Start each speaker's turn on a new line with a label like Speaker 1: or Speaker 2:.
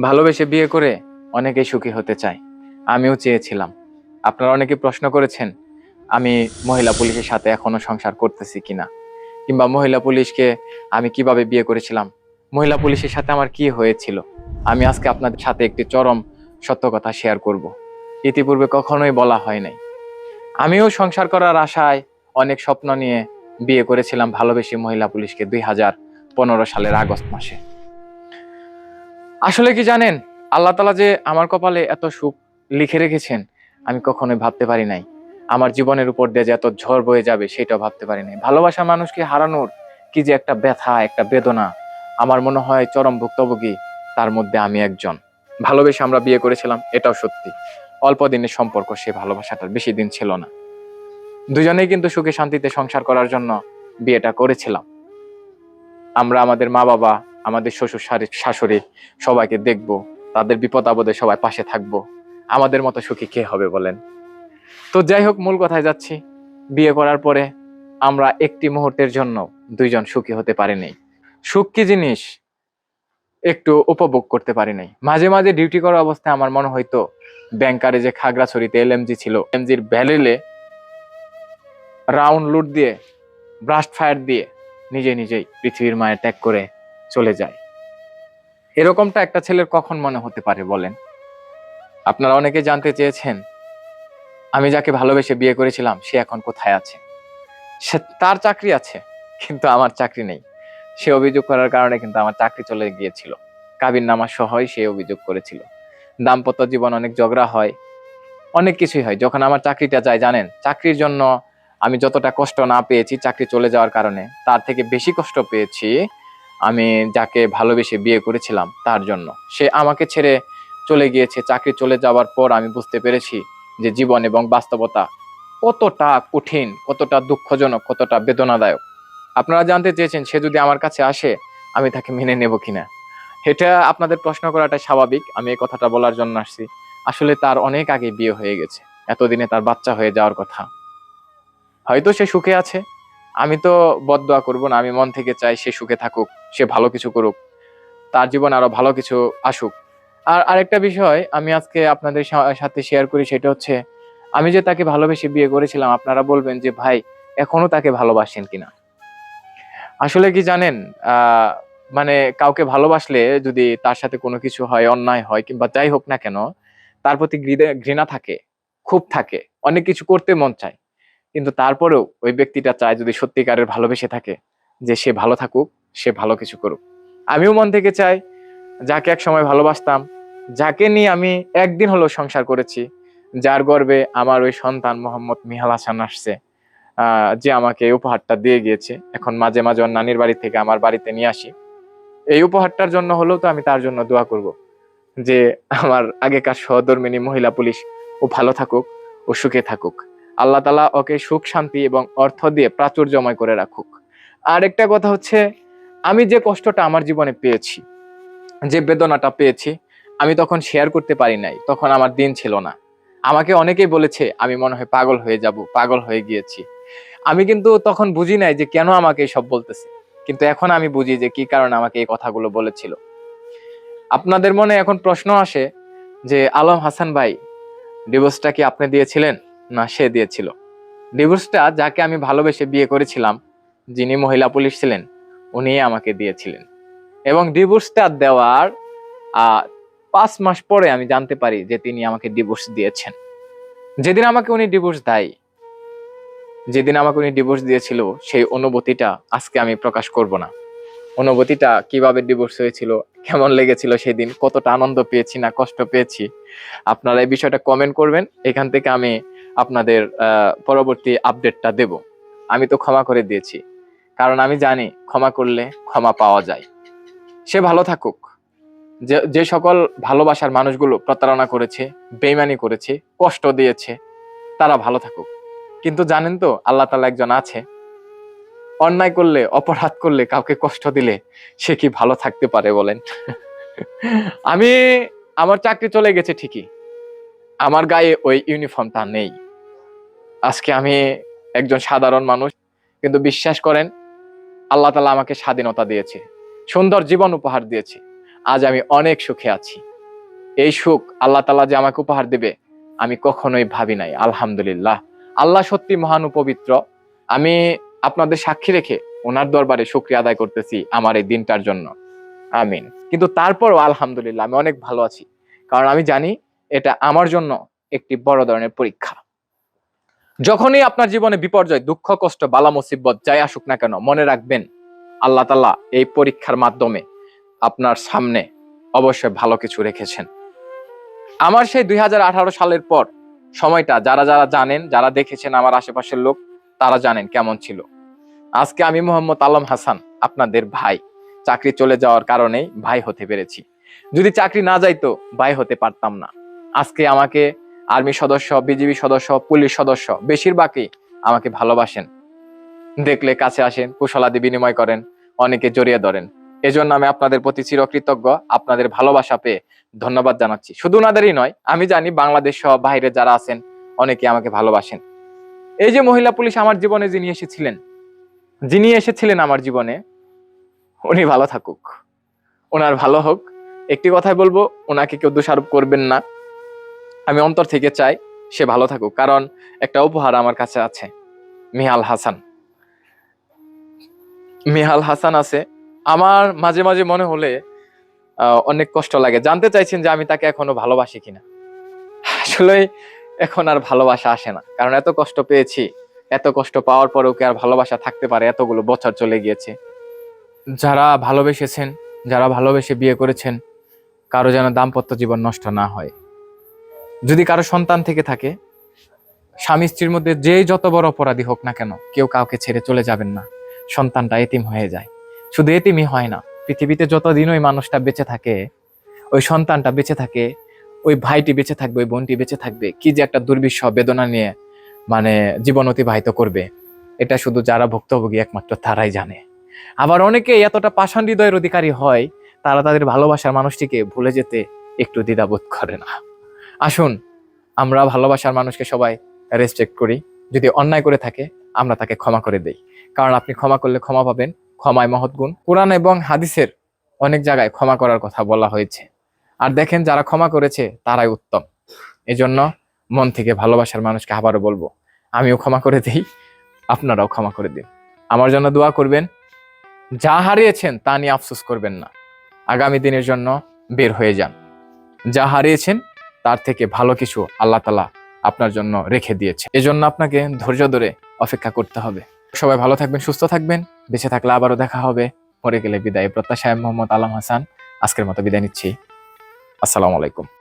Speaker 1: ভালোবেসে বিয়ে করে অনেকেই সুখী হতে চায়। আমিও চেয়েছিলাম। আপনারা অনেকে প্রশ্ন করেছেন, আমি মহিলা পুলিশের সাথে এখনও সংসার করতেছি কিনা? কিংবা মহিলা পুলিশকে আমি কীভাবে বিয়ে করেছিলাম? মহিলা পুলিশের সাথে আমার কি হয়েছিল? আমি আজকে আপনাদের সাথে একটি চরম সত্য কথা শেয়ার করব। ইতিপূর্বে কখনোই বলা হয় নাই। আমিও সংসার করার আশায় অনেক স্বপ্ন নিয়ে বিয়ে করেছিলাম ভালোবেসে মহিলা পুলিশকে দুই হাজার পনেরো সালের আগস্ট মাসে। আসলে কি জানেন? আল্লাহ তালা যে আমার কপালে এত সুখ লিখে রেখেছেন, আমি কখনোই ভাবতে পারি নাই। আমার জীবনের উপর দিয়ে যে এত ঝড় বয়ে যাবে, সেটাও ভাবতে পারি নাই। ভালোবাসা মানুষকে হারানোর কি যে একটা ব্যথা, একটা বেদনা, আমার মনে হয় চরম ভুক্তভোগী, তার মধ্যে আমি একজন। ভালোবেসে আমরা বিয়ে করেছিলাম, এটাও সত্যি। অল্প দিনের সম্পর্ক, সে ভালোবাসাটার বেশি দিন ছিল না। দুজনেই কিন্তু সুখে শান্তিতে সংসার করার জন্য বিয়েটা করেছিলাম। আমরা আমাদের মা বাবা আমাদের শ্বশুর শারি- শাশুড়ি সবাইকে দেখব, তাদের বিপদ আপদে সবাই পাশে থাকব। আমাদের মতো সুখী কে হবে বলেন? তো যাই হোক, মূল কথায় যাচ্ছি। বিয়ে করার পরে আমরা একটি মুহূর্তের জন্য দুইজন সুখী হতে পারিনি সুখ কি জিনিস? একটু উপভোগ করতে পারি নাই। মাঝে মাঝে ডিউটি করা অবস্থায় আমার মনে হয়তো ব্যাংকারে যে খাগড়াছড়িতে এলএমজি ছিল এমজির ব্যারেলে রাউন্ড লুট দিয়ে, ব্রাস্ট ফায়ার দিয়ে নিজে নিজেই পৃথিবীর মায়ের ত্যাগ করে চলে যায়। এরকমটা একটা ছেলের কখন মনে হতে পারে বলেন? আপনারা অনেকে জানতে চেয়েছেন, আমি যাকে ভালোবেসে বিয়ে করেছিলাম, সে এখন কোথায় আছে? সে তার চাকরি আছে, কিন্তু আমার চাকরি নেই। সে অভিযোগ করার কারণে কিন্তু আমার চাকরি চলে গিয়েছিল। কাবির নামা সহই সে অভিযোগ করেছিল। দাম্পত্য জীবন অনেক ঝগড়া হয়, অনেক কিছুই হয়। যখন আমার চাকরিটা যায়, জানেন, চাকরির জন্য আমি যতটা কষ্ট না পেয়েছি চাকরি চলে যাওয়ার কারণে, তার থেকে বেশি কষ্ট পেয়েছি আমি যাকে ভালোবেসে বিয়ে করেছিলাম তার জন্য। সে আমাকে ছেড়ে চলে গিয়েছে। চাকরি চলে যাওয়ার পর আমি বুঝতে পেরেছি যে জীবন এবং বাস্তবতা কতটা কঠিন, কতটা দুঃখজনক, কতটা বেদনাদায়ক। আপনারা জানতে চেয়েছেন, সে যদি আমার কাছে আসে, আমি তাকে মেনে নেব কিনা? এটা আপনাদের প্রশ্ন করাটা স্বাভাবিক। আমি এই কথাটা বলার জন্য আসছি। আসলে তার অনেক আগে বিয়ে হয়ে গেছে। এতদিনে তার বাচ্চা হয়ে যাওয়ার কথা। হয়তো সে সুখে আছে। আমি তো বদদোয়া করব না, আমি মন থেকে চাই সে সুখে থাকুক, সে ভালো কিছু করুক, তার জীবন আরও ভালো কিছু আসুক। আর আরেকটা বিষয় আমি আজকে আপনাদের সাথে শেয়ার করি, সেটা হচ্ছে, আমি যে তাকে ভালোবেসে বিয়ে করেছিলাম, আপনারা বলবেন যে, ভাই, এখনও তাকে ভালোবাসেন কিনা? আসলে কি জানেন মানে কাউকে ভালোবাসলে যদি তার সাথে কোনো কিছু হয়, অন্যায় হয়, কিংবা যাই হোক না কেন, তার প্রতি ঘৃণা থাকে খুব থাকে, অনেক কিছু করতে মন চায়। কিন্তু তারপরেও ওই ব্যক্তিটা চায় যদি সত্যিকারের ভালোবেসে থাকে যে সে ভালো থাকুক, সে ভালো কিছু করুক। আমিও মন থেকে চাই, যাকে এক সময় ভালোবাসতাম, যাকে নিয়ে আমি একদিন হলো সংসার করেছি, যার গর্বে আমার ওই সন্তান মোহাম্মদ মিহাল হাসান আসছে যে আমাকে এই উপহারটা দিয়ে গিয়েছে। এখন মাঝে মাঝে ওর নানির বাড়ি থেকে আমার বাড়িতে নিয়ে আসি। এই উপহারটার জন্য হলেও তো আমি তার জন্য দোয়া করব যে আমার আগেকার সহধর্মিনী মহিলা পুলিশ ও ভালো থাকুক ও সুখে থাকুক। আল্লাহ তালা ওকে সুখ, শান্তি এবং অর্থ দিয়ে প্রাচুর্যময় করে রাখুক। আর একটা কথা হচ্ছে, আমি যে কষ্টটা আমার জীবনে পেয়েছি, যে বেদনাটা পেয়েছি, আমি তখন শেয়ার করতে পারি নাই, তখন আমার দিন ছিল না। আমাকে অনেকেই বলেছে, আমি মনে হয় পাগল হয়ে যাব, পাগল হয়ে গিয়েছি। আমি কিন্তু তখন বুঝি নাই যে কেন আমাকে সব বলতেছে। কিন্তু এখন আমি বুঝি যে কি কারণে আমাকে এই কথাগুলো বলেছিল। আপনাদের মনে এখন প্রশ্ন আসে যে, আলম হাসান ভাই ডিভোর্সটা কি আপনি দিয়েছিলেন? না, সে দিয়েছিল। ডিভোর্সটা যাকে আমি ভালোবেসে বিয়ে করেছিলাম, যিনি মহিলা পুলিশ ছিলেন, উনি আমাকে দিয়েছিলেন। এবং ডিভোর্সটা দেওয়ার পাঁচ মাস পরে আমি জানতে পারি যে তিনি আমাকে ডিভোর্স দিয়েছেন। যেদিন আমাকে উনি ডিভোর্স দেয়, যেদিন আমাকে উনি ডিভোর্স দিয়েছিল, সেই অনুভূতিটা আজকে আমি প্রকাশ করব না। অনুভূতিটা কীভাবে ডিভোর্স হয়েছিল, কেমন লেগেছিল সেদিন, কতটা আনন্দ পেয়েছি না কষ্ট পেয়েছি, আপনারা এই বিষয়টা কমেন্ট করবেন। এখান থেকে আমি আপনাদের পরবর্তী আপডেটটা দেব। আমি তো ক্ষমা করে দিয়েছি। কারণ আমি জানি ক্ষমা করলে ক্ষমা পাওয়া যায়। সে ভালো থাকুক। যে যে সকল ভালোবাসার মানুষগুলো প্রতারণা করেছে, বেইমানি করেছে, কষ্ট দিয়েছে, তারা ভালো থাকুক। কিন্তু জানেন তো, আল্লাহ তালা একজন আছে। অন্যায় করলে, অপরাধ করলে, কাউকে কষ্ট দিলে সে কি ভালো থাকতে পারে বলেন? আমি, আমার চাকরি চলে গেছে ঠিকই। আমার গায়ে ওই ইউনিফর্মটা নেই। আজকে আমি একজন সাধারণ মানুষ, কিন্তু বিশ্বাস করেন, আল্লাহ তালা আমাকে স্বাধীনতা দিয়েছে, সুন্দর জীবন উপহার দিয়েছে। আজ আমি অনেক সুখে আছি। এই সুখ আল্লাহ তালা যে আমাকে উপহার দেবে, আমি কখনোই ভাবি নাই, আলহামদুলিল্লাহ। আল্লাহ সত্যি মহান উপবিত্র। আমি আপনাদের সাক্ষী রেখে ওনার দরবারে শুক্রিয়া আদায় করতেছি আমার এই দিনটার জন্য। আমিন। কিন্তু তারপরও আলহামদুলিল্লাহ আমি অনেক ভালো আছি। কারণ আমি জানি এটা আমার জন্য একটি বড় ধরনের পরীক্ষা। যখনই আপনার জীবনে বিপর্যয়, দুঃখ, কষ্ট, বালা, মুসিবত যাই আসুক না কেন, মনে রাখবেন, আল্লাহ তাল্লাহ এই পরীক্ষার মাধ্যমে আপনার সামনে অবশ্যই ভালো কিছু রেখেছেন। আমার সেই দু হাজার আঠারো সালের পর সময়টা, যারা যারা জানেন, যারা দেখেছেন আমার আশেপাশের লোক, তারা জানেন কেমন ছিল। আজকে আমি মোহাম্মদ আলম হাসান, আপনাদের ভাই। চাকরি চলে যাওয়ার কারণেই ভাই হতে পেরেছি। যদি চাকরি না যাইতো, ভাই হতে পারতাম না। আজকে আমাকে আর্মি সদস্য, বিজিবি সদস্য, পুলিশ সদস্য, বেশিরভাগই আমাকে ভালোবাসেন। দেখলে কাছে আসেন, কুশলাদি বিনিময় করেন, অনেকে জড়িয়ে ধরেন। এজন্য আমি আপনাদের প্রতি চিরকৃতজ্ঞ, আপনাদের ভালোবাসা পেয়ে ধন্যবাদ জানাচ্ছি। শুধু ওনাদেরই নয়, আমি জানি বাংলাদেশ সহ বাইরে যারা আছেন, অনেকে আমাকে ভালোবাসেন। এই যে মহিলা পুলিশ আমার জীবনে যিনি এসেছিলেন যিনি এসেছিলেন আমার জীবনে, উনি ভালো থাকুক। ওনার ভালো হোক। একটি কথাই বলব, ওনাকে কেউ দোষারোপ করবেন না। আমি অন্তর থেকে চাই সে ভালো থাকুক, কারণ একটা উপহার আমার কাছে আছে। মিহাল হাসান। মিহাল হাসান আছে। আমার মাঝে মাঝে মনে হলে অনেক কষ্ট লাগে। জানতে চাইছেন যে আমি তাকে এখনও ভালোবাসি কিনা। আসলে এখন আর ভালোবাসা আসে না। কারণ এত কষ্ট পেয়েছি, এত কষ্ট পাওয়ার পরেও কি আর ভালোবাসা থাকতে পারে? এতগুলো বছর চলে গিয়েছে। যারা ভালোবেসেছেন, যারা ভালোবেসে বিয়ে করেছেন, কারও যেন দাম্পত্য জীবন নষ্ট না হয়। যদি কারও সন্তান থেকে থাকে, স্বামী স্ত্রীর মধ্যে যে যত বড় অপরাধী হোক না কেন, কেউ কাউকে ছেড়ে চলে যাবেন না। সন্তানটা এতিম হয়ে যায়। শুধু এতিমই হয় না, পৃথিবীতে যতদিন ওই মানুষটা বেঁচে থাকে, ওই সন্তানটা বেঁচে থাকে, ওই ভাইটি বেঁচে থাকবে, ওই বোনটি বেঁচে থাকবে, কি যে একটা দুর্বিষহ বেদনা নিয়ে মানে জীবন অতিবাহিত করবে, এটা শুধু যারা ভুক্তভোগী একমাত্র তারাই জানে। আবার অনেকে এতটা পাষাণ হৃদয়ের অধিকারী হয়, তারা তাদের ভালোবাসার মানুষটিকে ভুলে যেতে একটু দ্বিধাবোধ করে না। আসুন, আমরা ভালোবাসার মানুষকে সবাই রেসপেক্ট করি। যদি অন্যায় করে থাকে, আমরা তাকে ক্ষমা করে দেই। কারণ আপনি ক্ষমা করলে ক্ষমা পাবেন, ক্ষমায় মহৎ গুণ। কোরআন এবং হাদিসের অনেক জায়গায় ক্ষমা করার কথা বলা হয়েছে। আর দেখেন, যারা ক্ষমা করেছে, তারাই উত্তম। এজন্য মন থেকে ভালোবাসার মানুষকে আবারও বলব, আমিও ক্ষমা করে দিই, আপনারাও ক্ষমা করে দিন। আমার জন্য দোয়া করবেন, যা হারিয়েছেন, তা নিয়ে আফসোস করবেন না। আগামী দিনের জন্য বের হয়ে যান। যা হারিয়েছেন তার থেকে ভালো কিছু আল্লাহ তালা আপনার জন্য রেখে দিয়েছে। এজন্য আপনাকে ধৈর্য ধরে অপেক্ষা করতে হবে। সবাই ভালো থাকবেন, সুস্থ থাকবেন। বেঁচে থাকলে আবারও দেখা হবে। পরে গেলে বিদায়। প্রত্যাশায় মোহাম্মদ আলম হাসান। আজকের মতো বিদায় নিচ্ছি। আসসালামু আলাইকুম।